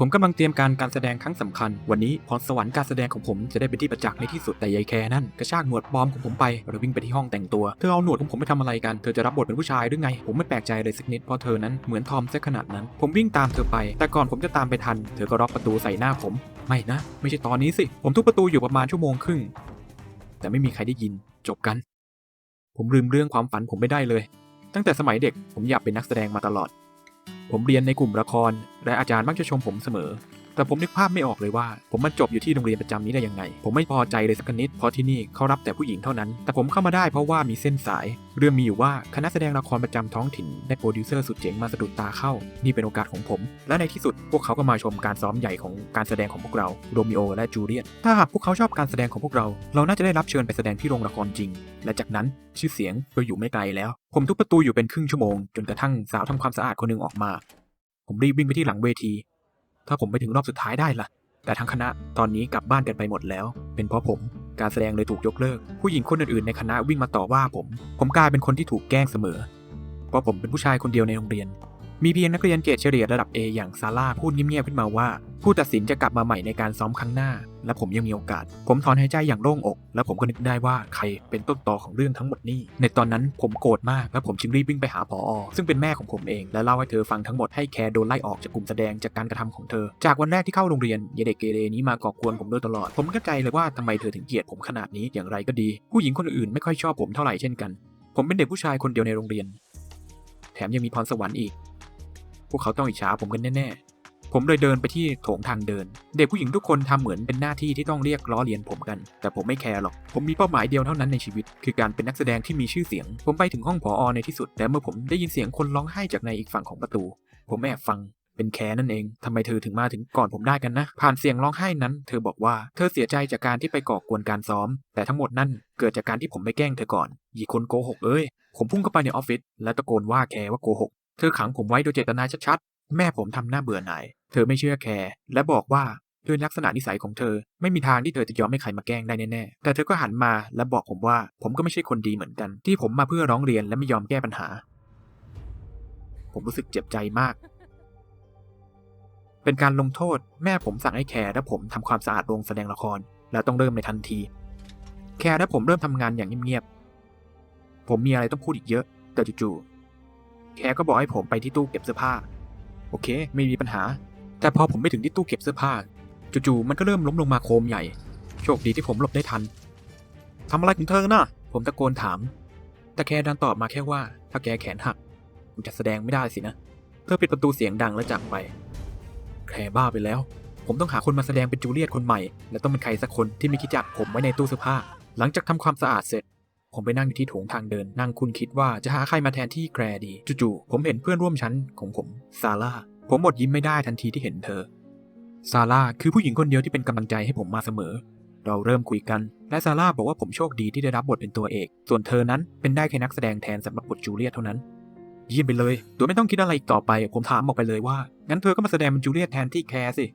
ผมกำลังเตรียมการการแสดงครั้งสำคัญ วันนี้พรสวรรค์การแสดงของผมจะได้เป็นที่ประจักษ์ในที่สุดแต่ยายแคร์นั่นกระชากหนวดปลอมของผมไปเราวิ่งไปที่ห้องแต่งตัว เธอเอาหนวดของผมไปทำอะไรกัน เธอจะรับบทเป็นผู้ชายหรือไง ผมไม่แปลกใจเลยสักนิดเพราะเธอนั้นเหมือนทอมซะขนาดนั้น ผมวิ่งตามเธอไป แต่ก่อนผมจะตามไปทัน เธอก็ล็อกประตูใส่หน้าผม ไม่นะ ไม่ใช่ตอนนี้สิ ผมทุบประตูอยู่ประมาณชั่วโมงครึ่ง แต่ไม่มีใครได้ยิน จบกัน ผมลืมเรื่องความฝันผมไม่ได้เลย ตั้งแต่สมัยเด็กผมอยากเป็นนักแสดงมาตลอด ผมเรียนในกลุ่มละคร และอาจารย์มักจะชมผมเสมอ แต่ผมนึกภาพไม่ออกเลยว่า ผมมันจบอยู่ที่โรงเรียนประจำนี้ได้ยังไง ผมไม่พอใจเลยสักนิดเพราะที่นี่เขารับแต่ผู้หญิงเท่านั้น แต่ผมเข้ามาได้เพราะว่ามีเส้นสาย เรื่องมีอยู่ว่าคณะแสดงละครประจำท้องถิ่นได้โปรดิวเซอร์สุดเจ๋งมาสะดุดตาเข้า นี่เป็นโอกาสของผม และในที่สุดพวกเขาก็มาชมการซ้อมใหญ่ของการแสดงของพวกเราโรมิโอและจูเลียตถ้าหากพวกเขาชอบการแสดงของพวกเรา เราน่าจะได้รับเชิญไปแสดงที่โรงละครจริง และจากนั้นชื่อเสียงก็อยู่ไม่ไกลแล้ว ผมทุบประตูอยู่เป็นครึ่งชั่วโมงจนกระทั่งสาวทำความสะอาดคนหนึ่งออกมา ผมรีบวิ่งไปที่หลังเวที ถ้าผมไปถึงรอบสุดท้ายได้ล่ะ แต่ทั้งคณะตอนนี้กลับบ้านกันไปหมดแล้ว เป็นเพราะผม การแสดงเลยถูกยกเลิก ผู้หญิงคนอื่นๆในคณะวิ่งมาต่อว่าผม ผมกลายเป็นคนที่ถูกแกล้งเสมอ เพราะผมเป็นผู้ชายคนเดียวในโรงเรียน มีเพียงนักเรียนเกรดเฉลี่ยระดับ A อย่างซาร่าพูดเงียบๆขึ้นมาว่า ผู้ตัดสินจะกลับมาใหม่ในการซ้อมครั้งหน้า และผมยังมีโอกาส ผมถอนหายใจอย่างโล่งอก และผมก็นึกได้ว่าใครเป็นต้นตอของเรื่องทั้งหมดนี้ ในตอนนั้นผมโกรธมากและผมจึงรีบวิ่งไปหาผอซึ่งเป็นแม่ของผมเอง และเล่าให้เธอฟังทั้งหมดให้แคร์โดนไล่ออกจากกลุ่มแสดงจากการกระทำของเธอ จากวันแรกที่เข้าโรงเรียนยายเด็กเกเรนี้มาก่อกวนผมโดยตลอด ผมไม่เข้าใจเลยว่าทำไมเธอถึงเกลียดผมขนาดนี้อย่างไรก็ดี ผู้หญิงคนอื่นไม่ค่อยชอบผมเท่าไหร่เช่นกัน ผมเป็นเด็กผู้ชายคนเดียวในโรงเรียน แถมยังมีพรสวรรค์อีก พวกเขาต้องอิจฉาผมกันแน่ๆ ผมเลยเดินไปที่โถงทางเดิน เด็กผู้หญิงทุกคนทำเหมือนเป็นหน้าที่ที่ต้องเรียกล้อเลียนผมกัน แต่ผมไม่แคร์หรอก ผมมีเป้าหมายเดียวเท่านั้นในชีวิต คือการเป็นนักแสดงที่มีชื่อเสียง ผมไปถึงห้องผอในที่สุด แต่เมื่อผมได้ยินเสียงคนร้องไห้จากในอีกฝั่งของประตู ผมแอบฟังเป็นแคร์นั่นเอง ทำไมเธอถึงมาถึงก่อนผมได้กันนะ ผ่านเสียงร้องไห้นั้น เธอบอกว่า เธอเสียใจจากการที่ไปก่อกวนการซ้อม แต่ทั้งหมดนั่นเกิดจากการที่ผมไปแกล้งเธอก่อนยีคนโกหกเอ้ย ผมพุ่งเข้าไปในออฟฟิศและตะโกนว่าแคว่าโกหก เธอขังผมไว้โดยเจตนาชัดๆ แม่ผมทำหน้าเบื่อหน่าย เธอไม่เชื่อแคร์และบอกว่าด้วยลักษณะนิสัยของเธอ ไม่มีทางที่เธอจะยอมให้ใครมาแกล้งได้แน่ๆ แต่เธอก็หันมาและบอกผมว่า ผมก็ไม่ใช่คนดีเหมือนกัน ที่ผมมาเพื่อร้องเรียนและไม่ยอมแก้ปัญหา ผมรู้สึกเจ็บใจมาก เป็นการลงโทษ แม่ผมสั่งให้แคร์และผมทำความสะอาดโรงแสดงละคร แล้วต้องเริ่มในทันที แคร์และผมเริ่มทำงานอย่างเงียบๆผมมีอะไรต้องพูดอีกเยอะ แต่จู่ๆ แคร์ก็บอกให้ผมไปที่ตู้เก็บเสื้อผ้า โอเค ไม่มีปัญหา แต่พอผมไปถึงที่ตู้เก็บเสื้อผ้า จู่ๆมันก็เริ่มล้มลงมาโครมใหญ่ โชคดีที่ผมหลบได้ทันทำอะไรของเธอน่ะ ผมตะโกนถาม แต่แคร์ดันตอบมาแค่ว่า ถ้าแกแขนหักคุณจะแสดงไม่ได้สินะ เธอปิดประตูเสียงดังแล้วจากไป แคร์บ้าไปแล้ว ผมต้องหาคนมาแสดงเป็นจูเลียตคนใหม่ และต้องเป็นใครสักคนที่ม่คิดจักผมไว้ในตู้เสื้อผ้า หลังจากทำความสะอาดเสร็จ ผมไปนั่งอยู่ที่โถงทางเดิน นั่งคุณคิดว่าจะหาใครมาแทนที่แคร์ดี จู่ๆ ผมเห็นเพื่อนร่วมชั้นของผม ซาร่า ผมอดยิ้มไม่ได้ทันทีที่เห็นเธอ ซาร่าคือผู้หญิงคนเดียวที่เป็นกำลังใจให้ผมมาเสมอ เราเริ่มคุยกัน และซาร่าบอกว่าผมโชคดีที่ได้รับบทเป็นตัวเอก ส่วนเธอนั้นเป็นได้แค่นักแสดงแทนสำหรับบทจูเลียตเท่านั้นเยี่ยมไปเลยโดยไม่ต้องคิดอะไรอีกต่อไป ผมถามออกไปเลยว่า งั้นเธอก็มาแสดงเป็นจูเลียตแทนที่แคร์สิ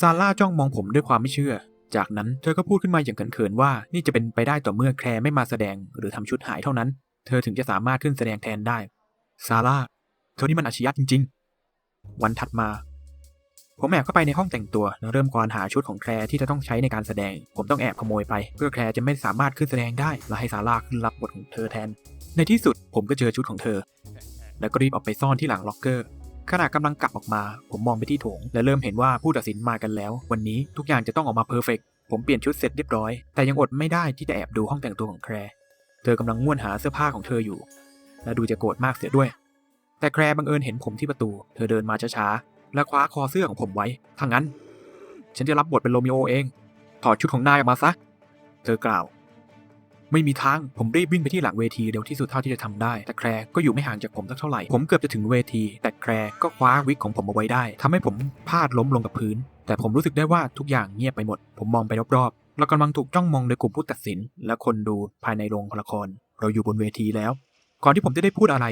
ซาร่าจ้องมองผมด้วยความไม่เชื่อ จากนั้นเธอก็พูดขึ้นมาอย่างเขินๆว่านี่จะเป็นไปได้ต่อเมื่อแคร์ไม่มาแสดงหรือทำชุดหายเท่านั้น เธอถึงจะสามารถขึ้นแสดงแทนได้ซาร่าเธอนี่มันอาชญะจริง ๆ วันถัดมาผมแอบเข้าไปในห้องแต่งตัวแล้วเริ่มควานหาชุดของแคร์ที่จะต้องใช้ในการแสดง ผมต้องแอบขโมยไป เพื่อแคร์จะไม่สามารถขึ้นแสดงได้และให้ซาร่าขึ้นรับบทของเธอแทน ในที่สุดผมก็เจอชุดของเธอ แล้วก็รีบออกไปซ่อนที่หลังล็อกเกอร์ ขณะกำลังกลับออกมา ผมมองไปที่โถง และเริ่มเห็นว่าผู้ตัดสินมากันแล้ว วันนี้ทุกอย่างจะต้องออกมาเพอร์เฟกผมเปลี่ยนชุดเสร็จเรียบร้อย แต่ยังอดไม่ได้ที่จะแอบดูห้องแต่งตัวของแคร์เธอกำลังง่วนหาเสื้อผ้าของเธออยู่ และดูจะโกรธมากเสียด้วย แต่แคร์บังเอิญเห็นผมที่ประตู เธอเดินมาช้าๆและคว้าคอเสื้อของผมไว้ถ้างั้น ฉันจะรับบทเป็นโรมิโอเองถอดชุดของนายออกมาซะ เธอกล่าว ไม่มีทาง ผมรีบวิ่งไปที่หลังเวทีเร็วที่สุดเท่าที่จะทำได้ แต่แคร์ก็อยู่ไม่ห่างจากผมสักเท่าไหร่ ผมเกือบจะถึงเวที แต่แคร์ก็คว้าวิกของผมเอาไว้ได้ทำให้ผมพลาดล้มลงกับพื้น แต่ผมรู้สึกได้ว่าทุกอย่างเงียบไปหมด ผมมองไปรอบๆ เรากำลังถูกจ้องมองโดยกลุ่มผู้ตัดสิน และคนดูภายในโรงละคร เราอยู่บนเวทีแล้ว ก่อนที่ผมจะได้พูดอะไร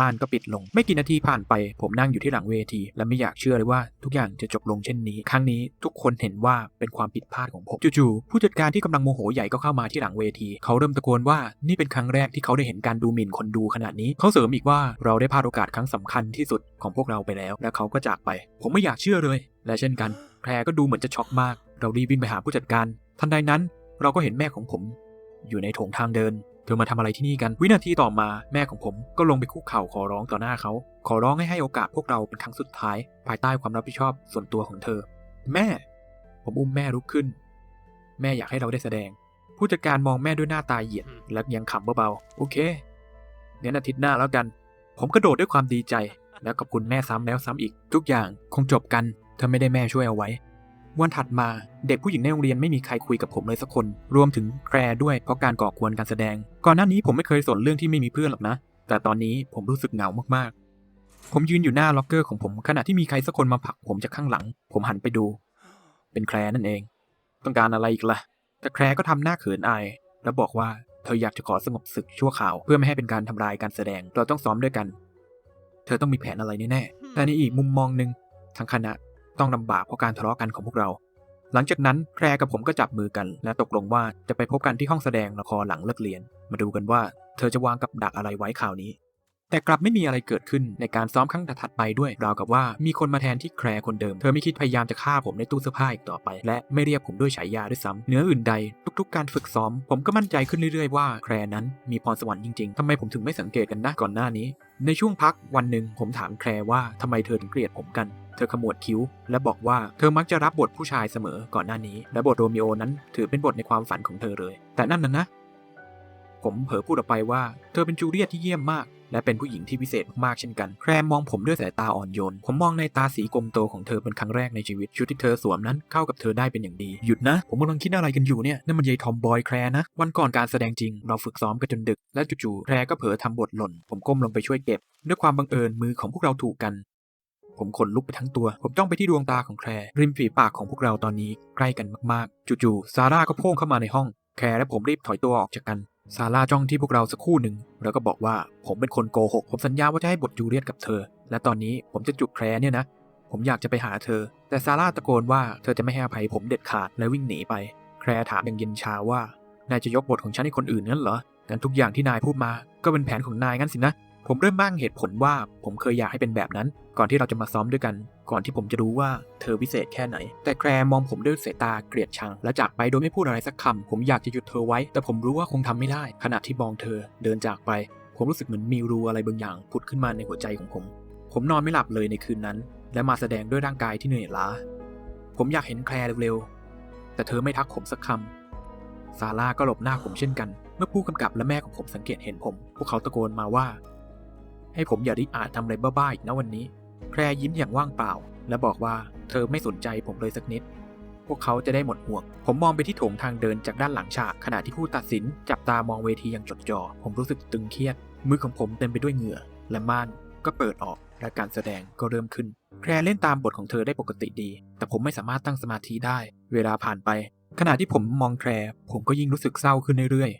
ม่านก็ปิดลง ไม่กี่นาทีผ่านไป ผมนั่งอยู่ที่หลังเวที และไม่อยากเชื่อเลยว่าทุกอย่างจะจบลงเช่นนี้ ครั้งนี้ทุกคนเห็นว่าเป็นความผิดพลาดของผมจู่ๆผู้จัดการที่กำลังโมโหใหญ่ก็เข้ามาที่หลังเวที เขาเริ่มตะโกนว่านี่เป็นครั้งแรกที่เขาได้เห็นการดูหมิ่นคนดูขนาดนี้ เขาเสริมอีกว่าเราได้พลาดโอกาสครั้งสำคัญที่สุดของพวกเราไปแล้ว และเขาก็จากไป ผมไม่อยากเชื่อเลย และเช่นกัน แพรก็ดูเหมือนจะช็อกมาก เรารีบวิ่งไปหาผู้จัดการ ทันใดนั้น เราก็เห็นแม่ของผม อยู่ในโถงทางเดิน เธอมาทำอะไรที่นี่กัน วินาทีต่อมาแม่ของผมก็ลงไปคุกเข่าขอร้องต่อหน้าเขา ขอร้องให้ให้โอกาสพวกเราเป็นครั้งสุดท้าย ภายใต้ความรับผิดชอบส่วนตัวของเธอ แม่ ผมอุ้มแม่ลุกขึ้น แม่อยากให้เราได้แสดง ผู้จัดการมองแม่ด้วยหน้าตาเหยียด และยังขำเบาๆ โอเคงั้นอาทิตย์หน้าแล้วกัน ผมกระโดดด้วยความดีใจ แล้วขอบคุณแม่ซ้ำแล้วซ้ำอีก ทุกอย่างคงจบกันถ้าไม่ได้แม่ช่วยเอาไว้ วันถัดมาเด็กผู้หญิงในโรงเรียนไม่มีใครคุยกับผมเลยสักคน รวมถึงแคร์ด้วยเพราะการก่อกวนการแสดง ก่อนหน้านี้ผมไม่เคยสนเรื่องที่ไม่มีเพื่อนหรอกนะ แต่ตอนนี้ผมรู้สึกเหงามากๆ ผมยืนอยู่หน้าล็อกเกอร์ของผมขณะที่มีใครสักคนมาผลักผมจากข้างหลัง ผมหันไปดู เป็นแคร์นั่นเอง ต้องการอะไรอีกล่ะ แต่แคร์ก็ทำหน้าเขินอาย แล้วบอกว่าเธออยากจะขอสงบศึกชั่วข่าวเพื่อไม่ให้เป็นการทำลายการแสดงเราต้องซ้อมด้วยกัน เธอต้องมีแผนอะไรแน่ๆแต่ในอีกมุมมองหนึ่งทั้งคณะ ต้องลำบากเพราะการทะเลาะกันของพวกเรา หลังจากนั้นแพรกับผมก็จับมือกัน และตกลงว่าจะไปพบกันที่ห้องแสดงละครหลังเลิกเรียน มาดูกันว่าเธอจะวางกับดักอะไรไว้ข่าวนี้ แต่กลับไม่มีอะไรเกิดขึ้นในการซ้อมครั้งถัดไปด้วยราวกับว่ามีคนมาแทนที่แคร์คนเดิม เธอไม่คิดพยายามจะฆ่าผมในตู้เสื้อผ้าอีกต่อไป และไม่เรียกผมด้วยฉายาด้วยซ้ำเหนืออื่นใด ทุกๆ การฝึกซ้อม ผมก็มั่นใจขึ้นเรื่อยๆว่าแคร์นั้นมีพรสวรรค์จริงๆทำไมผมถึงไม่สังเกตกันนะก่อนหน้านี้ ในช่วงพักวันหนึ่งผมถามแคร์ว่าทำไมเธอถึงเกลียดผมกัน เธอขมวดคิ้ว และบอกว่าเธอมักจะรับบทผู้ชายเสมอก่อนหน้านี้ และบทโรมิโอนั้นถือเป็นบทในความฝันของเธอเลย แต่นั่นน่ะนะ ผมเผลอพูดออกไปว่า เธอเป็นจูเลียตที่เยี่ยมมาก และเป็นผู้หญิงที่พิเศษมากๆเช่นกัน แครมมองผมด้วยสายตาอ่อนโยน ผมมองในตาสีกลมโตของเธอเป็นครั้งแรกในชีวิต ชุดที่เธอสวมนั้นเข้ากับเธอได้เป็นอย่างดี หยุดนะ ผมกำลังคิดอะไรกันอยู่เนี่ย นั่นมันยายทอมบอยแครนะ วันก่อนการแสดงจริง เราฝึกซ้อมกันจนดึก และจู่ๆ แครก็เผลอทำบทหล่น ผมก้มลงไปช่วยเก็บ ด้วยความบังเอิญมือของพวกเราถูกกัน ผมขนลุกไปทั้งตัว ผมจ้องไปที่ดวงตาของแคร์ริมฝีปากของพวกเราตอนนี้ใกล้กันมากๆ จู่ๆซาร่าก็โพ่งเข้ามาในห้อง แคร์และผมรีบถอยตัวออกจากกัน ซาร่าจ้องที่พวกเราสักครู่หนึ่ง แล้วก็บอกว่าผมเป็นคนโกหก ผมสัญญาว่าจะให้บทจูเลียตกับเธอ และตอนนี้ผมจะจุบแคร์เนี่ยนะ ผมอยากจะไปหาเธอ แต่ซาร่าตะโกนว่าเธอจะไม่ให้อภัยผมเด็ดขาดและวิ่งหนีไป แคร์ถามอย่างเย็นชาว่านายจะยกบทของฉันให้คนอื่นงั้นเหรองั้นทุกอย่างที่นายพูดมา ก็เป็นแผนของนายงั้นสินะ ผมเริ่มบ้างเหตุผลว่าผมเคยอยากให้เป็นแบบนั้น ก่อนที่เราจะมาซ้อมด้วยกัน ก่อนที่ผมจะรู้ว่าเธอวิเศษแค่ไหน แต่แคร์มองผมด้วยสายตาเกลียดชัง และจากไปโดยไม่พูดอะไรสักคำผมอยากจะหยุดเธอไว้ แต่ผมรู้ว่าคงทำไม่ได้ ขณะที่มองเธอเดินจากไป ผมรู้สึกเหมือนมีรูอะไรบางอย่างผุดขึ้นมาในหัวใจของผม ผมนอนไม่หลับเลยในคืนนั้น และมาแสดงด้วยร่างกายที่เหนื่อยล้า ผมอยากเห็นแคร์เร็วๆแต่เธอไม่ทักผมสักคำซาร่าก็หลบหน้าผมเช่นกัน เมื่อผู้กำกับและแม่ของผมสังเกตเห็นผม พวกเขาตะโกนมาว่า ให้ผมอย่าริอาจทำอะไรบ้าๆอีกนะวันนี้แคร์ยิ้มอย่างว่างเปล่า และบอกว่าเธอไม่สนใจผมเลยสักนิด พวกเขาจะได้หมดห่วง ผมมองไปที่โถงทางเดินจากด้านหลังฉากขณะที่ผู้ตัดสิน จับตามองเวทีอย่างจดจ่อ ผมรู้สึกตึงเครียด มือของผมเต็มไปด้วยเหงื่อ และม่านก็เปิดออกและการแสดงก็เริ่มขึ้นแคร์เล่นตามบทของเธอได้ปกติดี แต่ผมไม่สามารถตั้งสมาธิได้ เวลาผ่านไป ขณะที่ผมมองแคร์ผมก็ยิ่งรู้สึกเศร้าขึ้นเรื่อย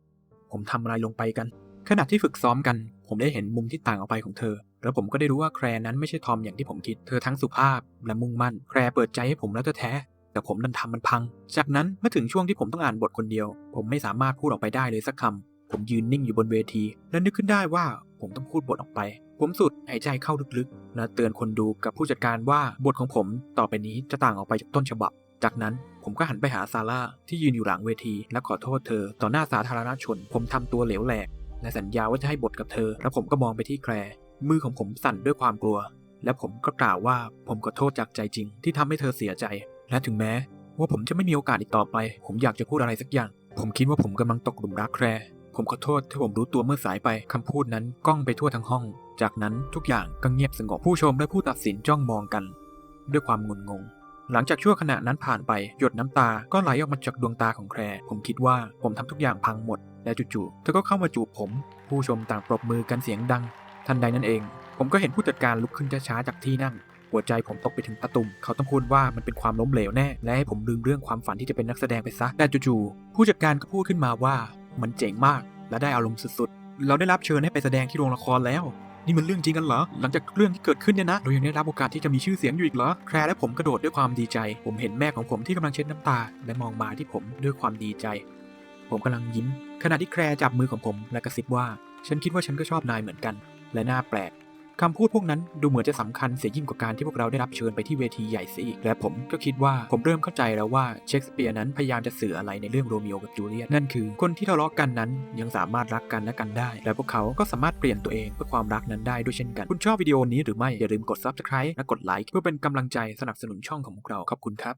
ๆ ผมทำอะไรลงไปกัน ขณะที่ฝึกซ้อมกัน ผมได้เห็นมุมที่ต่างออกไปของเธอ แล้วผมก็ได้รู้ว่าแคร์นั้นไม่ใช่ทอมอย่างที่ผมคิด เธอทั้งสุภาพและมุ่งมั่น แคร์เปิดใจให้ผมแล้วแท้แต่ผมดันทำมันพัง จากนั้นเมื่อถึงช่วงที่ผมต้องอ่านบทคนเดียว ผมไม่สามารถพูดออกไปได้เลยสักคำ ผมยืนนิ่งอยู่บนเวที และนึกขึ้นได้ว่าผมต้องพูดบทออกไป ผมสุดหายใจเข้าลึกๆ และเตือนคนดูกับผู้จัดการว่าบทของผมต่อไปนี้จะต่างออกไปจากต้นฉบับ จากนั้นผมก็หันไปหาซาร่าที่ยืนอยู่หลังเวที และขอโทษเธอต่อหน้าสาธารณชน ผมทำตัวเหลวแหลก และสัญญาว่าจะให้บทกับเธอ แล้วผมก็มองไปที่แคร์มือของผมสั่นด้วยความกลัว และผมก็กล่าวว่าผมขอโทษจากใจจริง ที่ทำให้เธอเสียใจ และถึงแม้ ว่าผมจะไม่มีโอกาสอีกต่อไป ผมอยากจะพูดอะไรสักอย่าง ผมคิดว่าผมกำลังตกหลุมรักแคร์ผมขอโทษที่ผมรู้ตัวเมื่อสายไปคำพูดนั้นก้องไปทั่วทั้งห้อง จากนั้นทุกอย่างก็เงียบสงบผู้ชมและผู้ตัดสินจ้องมองกัน ด้วยความงุนงง หลังจากชั่วขณะนั้นผ่านไปหยดน้ำตาก็ไหลออกมาจากดวงตาของแคร์ผมคิดว่าผมทำทุกอย่างพังหมด และจู่ๆเธอก็เข้ามาจูบผม ผู้ชมต่างปรบมือกันเสียงดัง ทันใดนั้นเอง ผมก็เห็นผู้จัดการลุกขึ้นช้าๆจากที่นั่ง หัวใจผมตกไปถึงตะตุ่มเขาต้องพูดว่ามันเป็นความล้มเหลวแน่ และให้ผมลืมเรื่องความฝันที่จะเป็นนักแสดงไปซะแต่จู่ๆผู้จัดการก็พูดขึ้นมาว่า มันเจ๋งมาก และได้อารมณ์สุดๆ เราได้รับเชิญให้ไปแสดงที่โรงละครแล้ว นี่มันเรื่องจริงกันเหรอ หลังจากเรื่องที่เกิดขึ้นเนี่ยนะ เรายังได้รับโอกาสที่จะมีชื่อเสียงอยู่อีกเหรอ แคร์และผมกระโดดด้วยความดีใจ ผมเห็นแม่ของผมที่กำลังเช็ดน้ำตา และมองมาที่ผมด้วยความดีใจ ผมกำลังยิ้ม ขณะที่แคร์จับมือของผมและกระซิบว่า ฉันคิดว่าฉันก็ชอบนายเหมือนกัน และน่าแปลก คำพูดพวกนั้นดูเหมือนจะสำคัญเสียยิ่งกว่าการที่พวกเราได้รับเชิญไปที่เวทีใหญ่เสียอีก และผมก็คิดว่าผมเริ่มเข้าใจแล้วว่าเชคสเปียร์นั้นพยายามจะสื่ออะไรในเรื่องโรมิโอกับจูเลียตนั่นคือคนที่ทะเลาะกันนั้นยังสามารถรักกันและกันได้ และพวกเขาก็สามารถเปลี่ยนตัวเองเพื่อความรักนั้นได้ด้วยเช่นกัน คุณชอบวิดีโอนี้หรือไม่อย่าลืมกด subscribe และกดไลค์เพื่อเป็นกำลังใจสนับสนุนช่องของพวกเราขอบคุณครับ